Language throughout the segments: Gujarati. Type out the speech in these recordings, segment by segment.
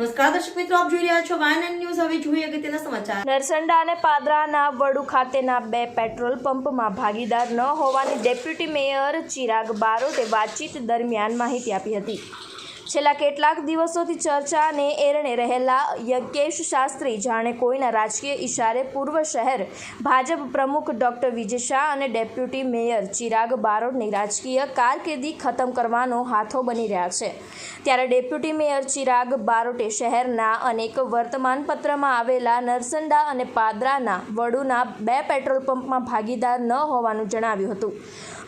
નમસ્કાર, દર્શક મિત્રો, આપ જોઈ રહ્યા છો નરસંડા અને પાદરાના વડુ ખાતેના બે પેટ્રોલ પંપમાં ભાગીદાર ન હોવાની ડેપ્યુટી મેયર ચિરાગ બારોટે વાતચીત દરમિયાન માહિતી આપી હતી. છેલ્લા કેટલાક દિવસોથી ચર્ચાને એરણે રહેલા યજ્ઞેશ શાસ્ત્રી જાણે કોઈના રાજકીય ઇશારે પૂર્વ શહેર ભાજપ પ્રમુખ ડોક્ટર વિજય શાહ અને ડેપ્યુટી મેયર ચિરાગ બારોટની રાજકીય કારકિર્દી ખતમ કરવાનો હાથો બની રહ્યા છે. ત્યારે ડેપ્યુટી મેયર ચિરાગ બારોટે શહેરના અનેક વર્તમાનપત્રમાં આવેલા નરસંડા અને પાદરાના વડુના બે પેટ્રોલ પંપમાં ભાગીદાર ન હોવાનું જણાવ્યું હતું.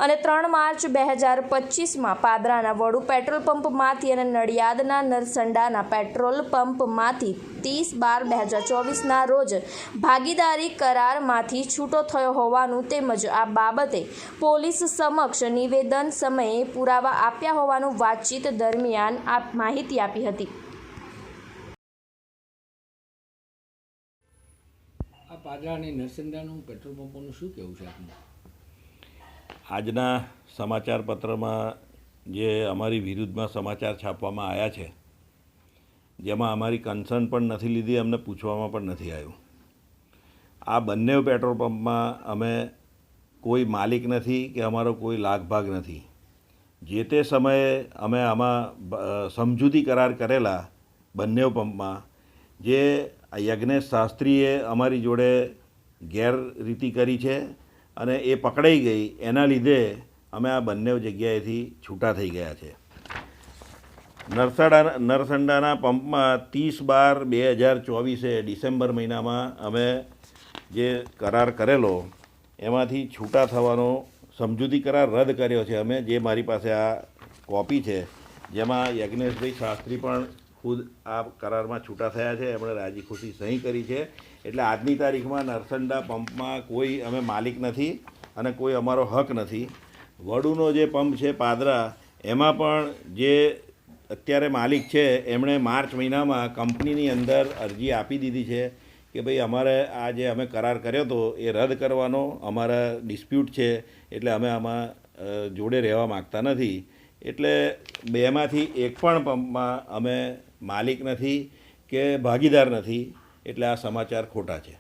અને ત્રણ માર્ચ બે હજાર પચીસમાં પાદરાના વડુ પેટ્રોલ પંપમાંથી અને નડિયાદના નરસંડાના પેટ્રોલ પંપમાંથી ત્રીસ બાર બે હજાર ચોવીસના રોજ ભાગીદારી કરારમાંથી છૂટો થયો હોવાનું તેમજ આ બાબતે પોલીસ સમક્ષ નિવેદન સમયે પુરાવા આપ્યા હોવાનું વાતચીત દરમિયાન આ માહિતી આપી હતી. આ પાદરા અને નરસંદાનું પેટ્રોલ પંપોનું શું કહેવું છે આપનું? આજના સમાચાર પત્રમાં જે અમારી વિરુદ્ધમાં સમાચાર છાપવામાં આવ્યા છે, જેમાં અમારી કન્સર્ન પણ નથી લીધી, અમને પૂછવામાં પણ નથી આવ્યું. આ બંને પેટ્રોલ પંપમાં અમે કોઈ માલિક નથી કે અમારો કોઈ લાગભાગ નથી. જે તે સમયે અમે આમાં સમજૂતી કરાર કરેલા બંને પંપમાં, જે યજ્ઞેશ શાસ્ત્રીએ અમારી જોડે ગેરરીતિ કરી છે અને એ પકડાઈ ગઈ. એના લીધે અમે આ બંને જગ્યાએથી છૂટા થઈ ગયા છે. નરસાડા નરસંડાના પંપમાં ત્રીસ બાર બે હજાર ચોવીસે ડિસેમ્બર મહિનામાં અમે જે કરાર કરેલો, એમાંથી છૂટા થવાનો સમજૂતી કરાર રદ કર્યો છે. અમે જે મારી પાસે આ કોપી છે, જેમાં યજ્ઞેશભાઈ શાસ્ત્રી પણ ખુદ આ કરારમાં છૂટા થયા છે. એમણે રાજી ખુશી સહી કરી છે. એટલે આજની તારીખમાં નરસંડા પંપમાં કોઈ અમે માલિક નથી અને કોઈ અમારો હક નથી. વડુનો જે પંપ છે પાદરા, એમાં પણ જે અત્યારે માલિક છે, એમણે માર્ચ મહિનામાં કંપનીની અંદર અરજી આપી દીધી છે કે ભાઈ અમારે આ જે અમે કરાર કર્યો હતો એ રદ કરવાનો, અમારા ડિસ્પ્યુટ છે, એટલે અમે આમાં જોડે રહેવા માગતા નથી. એટલે બેમાંથી એક પણ પંપમાં અમે માલિક નથી કે ભાગીદાર નથી, એટલે આ સમાચાર ખોટા છે.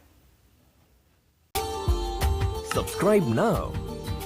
Subscribe now